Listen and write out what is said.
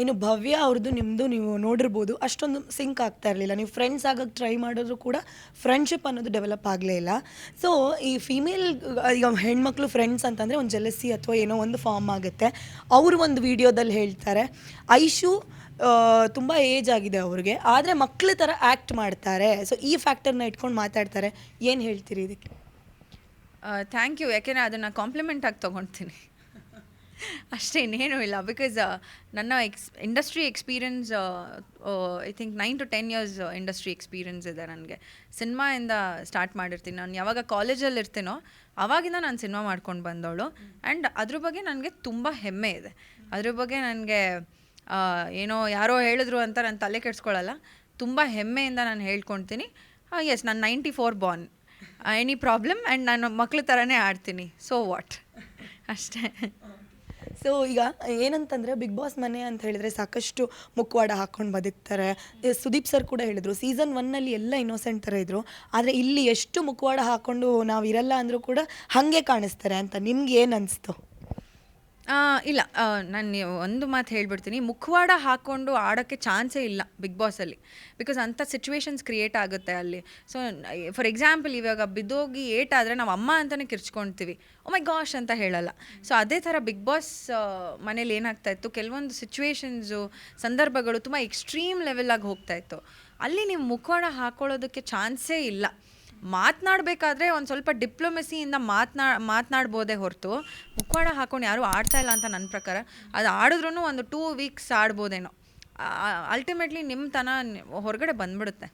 ಇನ್ನು ಭವ್ಯ ಅವ್ರದ್ದು ನಿಮ್ಮದು ನೀವು ನೋಡಿರ್ಬೋದು. ಅಷ್ಟೊಂದು ಸಿಂಕ್ ಆಗ್ತಾ ಇರಲಿಲ್ಲ. ನೀವು ಫ್ರೆಂಡ್ಸ್ ಆಗೋಕ್ಕೆ ಟ್ರೈ ಮಾಡಿದ್ರು ಕೂಡ ಫ್ರೆಂಡ್ಶಿಪ್ ಅನ್ನೋದು ಡೆವಲಪ್ ಆಗಲೇ ಇಲ್ಲ. ಸೊ ಈ ಫೀಮೇಲ್ ಈಗ ಹೆಣ್ಮಕ್ಳು ಫ್ರೆಂಡ್ಸ್ ಅಂತಂದರೆ ಒಂದು ಜೆಲಸಿ ಅಥವಾ ಏನೋ ಒಂದು ಫಾರ್ಮ್ ಆಗುತ್ತೆ. ಅವರು ಒಂದು ವಿಡಿಯೋದಲ್ಲಿ ಹೇಳ್ತಾರೆ, ಐಶು ತುಂಬ ಏಜ್ ಆಗಿದೆ ಅವ್ರಿಗೆ. ಆದರೆ ಮಕ್ಳ ಥರ ಆ್ಯಕ್ಟ್ ಮಾಡ್ತಾರೆ. ಸೊ ಈ ಫ್ಯಾಕ್ಟರ್ನ ಇಟ್ಕೊಂಡು ಮಾತಾಡ್ತಾರೆ. ಏನು ಹೇಳ್ತೀರಿ ಇದಕ್ಕೆ? ಥ್ಯಾಂಕ್ ಯು ಯಾಕೆಂದರೆ ಅದನ್ನು ಕಾಂಪ್ಲಿಮೆಂಟ್ ಆಗಿ ತೊಗೊಳ್ತೀನಿ ಅಷ್ಟೇ, ಇನ್ನೇನೂ ಇಲ್ಲ. ಬಿಕಾಸ್ ನನ್ನ ex industry experience I think nine to ten years industry experience ಇದೆ ನನಗೆ. ಸಿನಿಮಾಯಿಂದ ಸ್ಟಾರ್ಟ್ ಮಾಡಿರ್ತೀನಿ. ನಾನು ಯಾವಾಗ ಕಾಲೇಜಲ್ಲಿ ಇರ್ತೀನೋ, ಅವಾಗಿಂದ ನಾನು ಸಿನಿಮಾ ಮಾಡ್ಕೊಂಡು ಬಂದವಳು. ಆ್ಯಂಡ್ ಅದ್ರ ಬಗ್ಗೆ ನನಗೆ ತುಂಬ ಹೆಮ್ಮೆ ಇದೆ. ಅದ್ರ ಬಗ್ಗೆ ನನಗೆ ಏನೋ ಯಾರೋ ಹೇಳಿದ್ರು ಅಂತ ನಾನು ತಲೆ ಕೆಡ್ಸ್ಕೊಳ್ಳಲ್ಲ ತುಂಬ ಹೆಮ್ಮೆಯಿಂದ ನಾನು ಹೇಳ್ಕೊಳ್ತೀನಿ ಎಸ್ ನಾನು ninety four born any problem and ನಾನು ಮಕ್ಳ ಥರನೇ ಆಡ್ತೀನಿ. ಸೊ ವಾಟ್ ಅಷ್ಟೇ. ಸೊ ಈಗ ಏನಂತಂದರೆ ಬಿಗ್ ಬಾಸ್ ಮನೆ ಅಂತ ಹೇಳಿದರೆ ಸಾಕಷ್ಟು ಮುಖವಾಡ ಹಾಕೊಂಡು ಬದುಕ್ತಾರೆ. ಸುದೀಪ್ ಸರ್ ಕೂಡ ಹೇಳಿದ್ರು ಸೀಸನ್ ಒನ್ನಲ್ಲಿ ಎಲ್ಲ ಇನ್ನೋಸೆಂಟ್ ಥರ ಇದ್ದರು ಆದರೆ ಇಲ್ಲಿ ಎಷ್ಟು ಮುಖವಾಡ ಹಾಕ್ಕೊಂಡು ನಾವು ಇರಲ್ಲ ಅಂದರೂ ಕೂಡ ಹಾಗೆ ಕಾಣಿಸ್ತಾರೆ ಅಂತ ನಿಮ್ಗೆ ಏನು ಅನಿಸ್ತು? ಇಲ್ಲ ನಾನು ಒಂದು ಮಾತು ಹೇಳ್ಬಿಡ್ತೀನಿ. ಮುಖವಾಡ ಹಾಕ್ಕೊಂಡು ಆಡೋಕ್ಕೆ ಚಾನ್ಸೇ ಇಲ್ಲ ಬಿಗ್ ಬಾಸಲ್ಲಿ ಬಿಕಾಸ್ ಅಂಥ ಸಿಚುವೇಶನ್ಸ್ ಕ್ರಿಯೇಟ್ ಆಗುತ್ತೆ ಅಲ್ಲಿ. ಸೊ ಫಾರ್ ಎಕ್ಸಾಂಪಲ್ ಇವಾಗ ಬಿದ್ದೋಗಿ ಏಟ್ ಆದರೆ ನಾವು ಅಮ್ಮ ಅಂತಲೇ ಕಿರ್ಚ್ಕೊಳ್ತೀವಿ ಓ ಮೈ ಗಾಶ್ ಅಂತ ಹೇಳಲ್ಲ. ಸೊ ಅದೇ ಥರ ಬಿಗ್ ಬಾಸ್ ಮನೇಲಿ ಏನಾಗ್ತಾ ಇತ್ತು? ಕೆಲವೊಂದು ಸಿಚುವೇಶನ್ಸು ಸಂದರ್ಭಗಳು ತುಂಬ ಎಕ್ಸ್ಟ್ರೀಮ್ ಲೆವೆಲಾಗಿ ಹೋಗ್ತಾ ಇತ್ತು. ಅಲ್ಲಿ ನೀವು ಮುಖವಾಡ ಹಾಕೊಳ್ಳೋದಕ್ಕೆ ಚಾನ್ಸೇ ಇಲ್ಲ. ಮಾತನಾಡಬೇಕಾದ್ರೆ ಒಂದು ಸ್ವಲ್ಪ ಡಿಪ್ಲೊಮೆಸಿಯಿಂದ ಮಾತನಾ, ಮಾತನಾಡ್ಬೋದೇ ಹೊರತು. ಮುಖವಾಡ ಹಾಕೊಂಡು ಯಾರೂ ಆಡ್ತಾ ಇಲ್ಲ ಅಂತ ನನ್ನ ಪ್ರಕಾರ. ಅದು ಆಡಿದ್ರೂ ಒಂದು ಟೂ ವೀಕ್ಸ್ ಆಡ್ಬೋದೇನೋ. ಅಲ್ಟಿಮೇಟ್ಲಿ ನಿಮ್ಮ ತನ ಹೊರಗಡೆ ಬಂದ್ಬಿಡುತ್ತೆ.